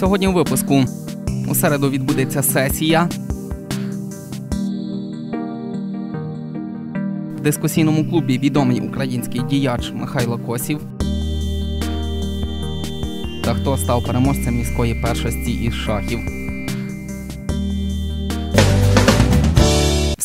Сьогодні у випуску у середу відбудеться сесія. В дискусійному клубі відомий український діяч Михайло Косів. Та хто став переможцем міської першості із шахів.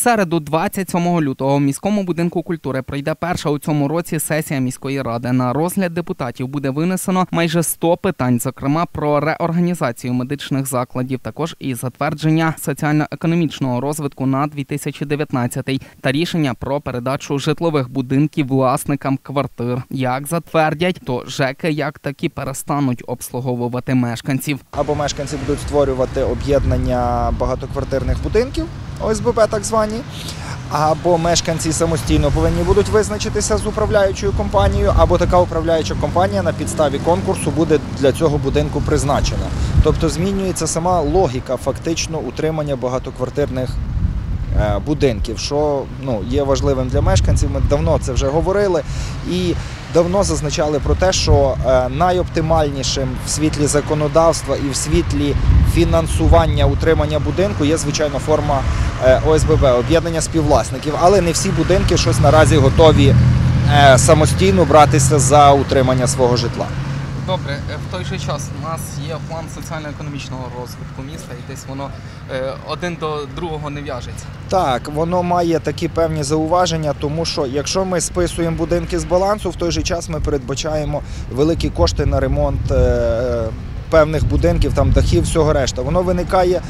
Середу, 27 лютого, в міському будинку культури пройде перша у цьому році сесія міської ради. На розгляд депутатів буде винесено майже 100 питань, зокрема про реорганізацію медичних закладів, також і затвердження соціально-економічного розвитку на 2019 та рішення про передачу житлових будинків власникам квартир. Як затвердять, то ЖЕКи як таки перестануть обслуговувати мешканців. або мешканці будуть створювати об'єднання багатоквартирних будинків, ОСББ так звані, або мешканці самостійно повинні будуть визначитися з управляючою компанією, або така управляюча компанія на підставі конкурсу буде для цього будинку призначена. Тобто змінюється сама логіка фактично утримання багатоквартирних е, будинків, що ну, є важливим для мешканців. Ми давно це вже говорили і давно зазначали про те, що е, найоптимальнішим в світлі законодавства і в світлі фінансування утримання будинку є звичайно форма е, ОСББ об'єднання співвласників, але не всі будинки щось наразі готові е, самостійно братися за утримання свого житла. Добре, е, в той же час у нас є план соціально-економічного розвитку міста, і десь воно е, один до другого не в'яжеться. Так, воно має такі певні зауваження, тому що якщо ми списуємо будинки з балансу, в той же час ми передбачаємо великі кошти на ремонт. е, Певних будинків, там дахів, всього решта. Воно виникає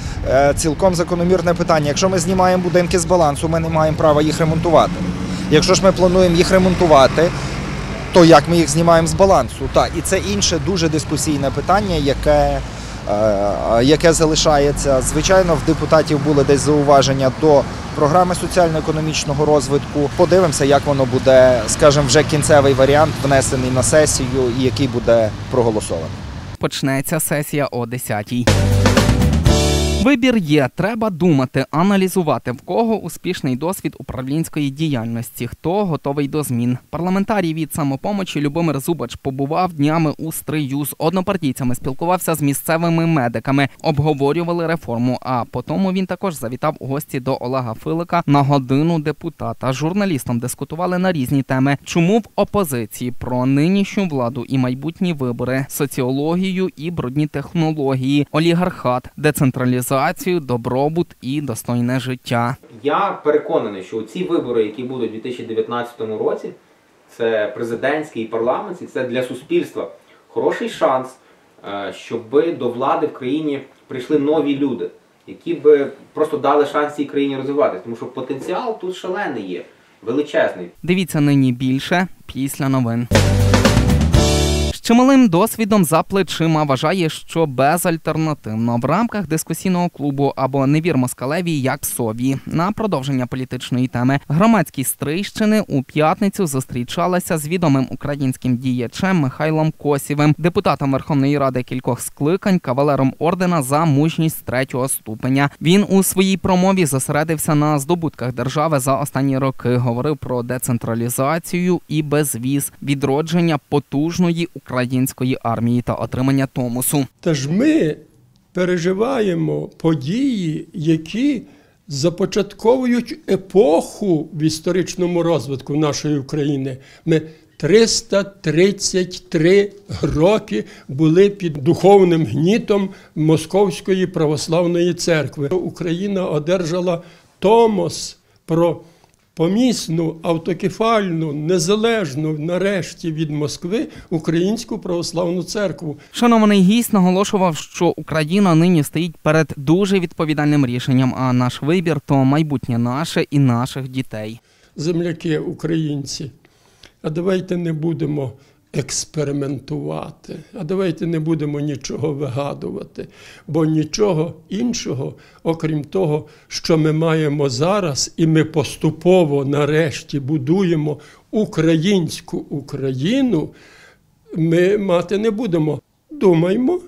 цілком закономірне питання. Якщо ми знімаємо будинки з балансу, ми не маємо права їх ремонтувати. Якщо ж ми плануємо їх ремонтувати, то як ми їх знімаємо з балансу? Так, і це інше дуже дискусійне питання, яке, е, яке залишається. Звичайно, в депутатів були десь зауваження до програми соціально-економічного розвитку. Подивимося, як воно буде, скажімо, вже кінцевий варіант внесений на сесію і який буде проголосований. Почнеться сесія о 10-й. Вибір є, треба думати, аналізувати, в кого успішний досвід управлінської діяльності, хто готовий до змін. Парламентарій від самопомочі Любомир Зубач побував днями у стрию з однопартійцями, спілкувався з місцевими медиками, обговорювали реформу. А потім він також завітав у гості до Олега Филика на годину депутата. Журналістам дискутували на різні теми, чому в опозиції про нинішню владу і майбутні вибори, соціологію і брудні технології, олігархат, децентралізацію, добробут і достойне життя. Я переконаний, що ці вибори, які будуть у 2019 році, це президентські і парламентські, це для суспільства хороший шанс, е, щоб до влади в країні прийшли нові люди, які би просто дали шанс цій країні розвиватися. Тому що потенціал тут шалений є, величезний. Дивіться нині більше після новин. Чималим досвідом за плечима вважає, що безальтернативно в рамках дискусійного клубу або не вір москалеві як сові на продовження політичної теми громадські стрийщини у п'ятницю зустрічалися з відомим українським діячем Михайлом Косівим, депутатом Верховної Ради кількох скликань, кавалером ордена за мужність третього ступеня. Він у своїй промові зосередився на здобутках держави за останні роки. Говорив про децентралізацію і безвіз, відродження потужної української армії та отримання томусу. Та ж ми переживаємо події, які започатковують епоху в історичному розвитку нашої України. Ми 333 роки були під духовним гнітом Московської православної церкви. Україна одержала томос про помісну, автокефальну, незалежну, нарешті від Москви українську православну церкву. Шанований гість наголошував, що Україна нині стоїть перед дуже відповідальним рішенням. А наш вибір то майбутнє наше і наших дітей. земляки, українці, а давайте не будемо експериментувати, а давайте не будемо нічого вигадувати, бо нічого іншого, окрім того, що ми маємо зараз, і ми поступово нарешті будуємо українську Україну, ми мати не будемо. Думаймо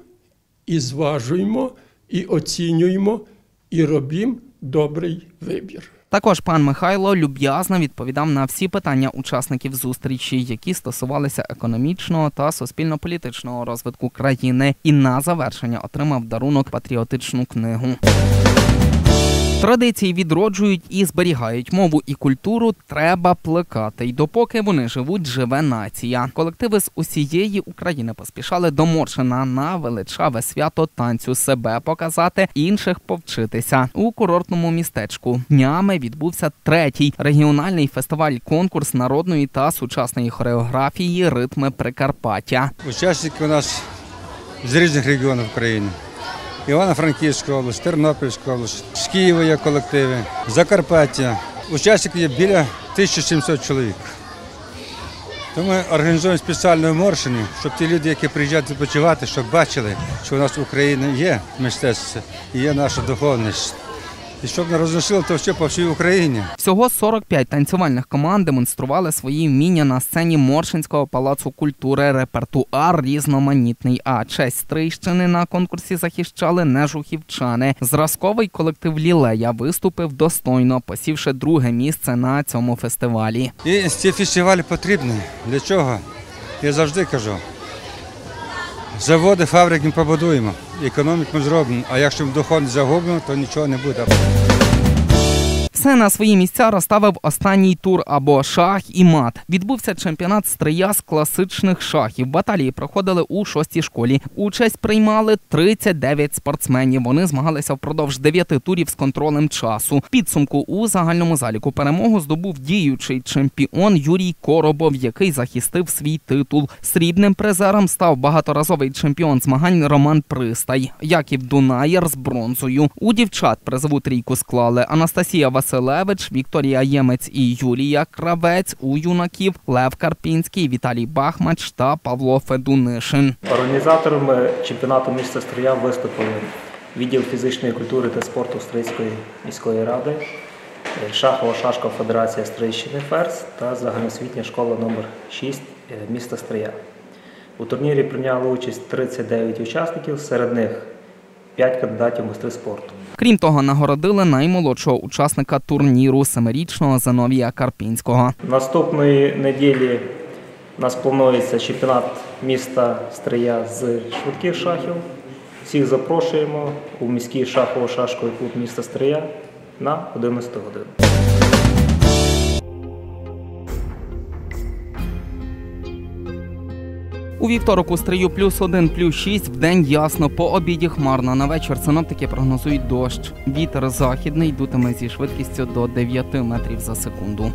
і зважуємо, і оцінюємо, і робімо добрий вибір. Також пан Михайло люб'язно відповідав на всі питання учасників зустрічі, які стосувалися економічного та суспільно-політичного розвитку країни, і на завершення отримав дарунок патріотичну книгу. Традиції відроджують і зберігають мову і культуру треба плекати. І допоки вони живуть, живе нація. Колективи з усієї України поспішали до Моршина на величаве свято танцю себе показати, інших повчитися у курортному містечку. Днями відбувся третій регіональний фестиваль-конкурс народної та сучасної хореографії Ритми Прикарпаття. Учасники у нас з різних регіонів України. Івано-Франківська область, Тернопільська область, з Києва є колективи, Закарпаття. Учасників є біля 1700 чоловік. Тому ми організуємо спеціальну моршини, щоб ті люди, які приїжджають відпочивати, щоб бачили, що у нас в Україні є мистецтво і є наша духовність. І щоб не розносили то все по всій Україні. Всього 45 танцювальних команд демонстрували свої вміння на сцені Моршинського палацу культури. Репертуар різноманітний. А честь Стрийщини на конкурсі захищали нежухівчани. Зразковий колектив Лілея виступив достойно, посівши друге місце на цьому фестивалі. І ці фестивалі потрібні. Для чого? Я завжди кажу. Заводи, фабрики ми побудуємо, економіку зробимо, а якщо ми доходи загубимо, то нічого не буде. Все на свої місця розставив останній тур або шах і мат. Відбувся чемпіонат стрия з класичних шахів. Баталії проходили у шостій школі. Участь приймали 39 спортсменів. Вони змагалися впродовж 9 турів з контролем часу. Підсумку у загальному заліку перемогу здобув діючий чемпіон Юрій Коробов, який захистив свій титул. Срібним призером став багаторазовий чемпіон змагань Роман Пристай. Яків Дунаєр з бронзою. У дівчат призову трійку склали Анастасія Василевич, Вікторія Ємець і Юлія Кравець. У юнаків Лев Карпінський, Віталій Бахмач та Павло Федунишин. Організаторами чемпіонату міста Стрия виступили відділ фізичної культури та спорту Стрийської міської ради, е, Шахова Шашкова Федерація Стрийщини Ферс та загальноосвітня школа номер 6 е, міста Стрия. У турнірі прийняли участь 39 учасників, серед них 5 кандидатів майстри спорту. Крім того, нагородили наймолодшого учасника турніру семирічного Зановія Карпінського. Наступної неділі у нас планується чемпіонат міста Стрия з швидких шахів. Всіх запрошуємо у міський шахово-шашковий клуб міста Стрия на 11 годину. У вівторок у стрию плюс один, плюс шість, в день ясно, по обіді хмарно. На вечір синоптики прогнозують дощ. Вітер західний дутиме зі швидкістю до 9 метрів за секунду.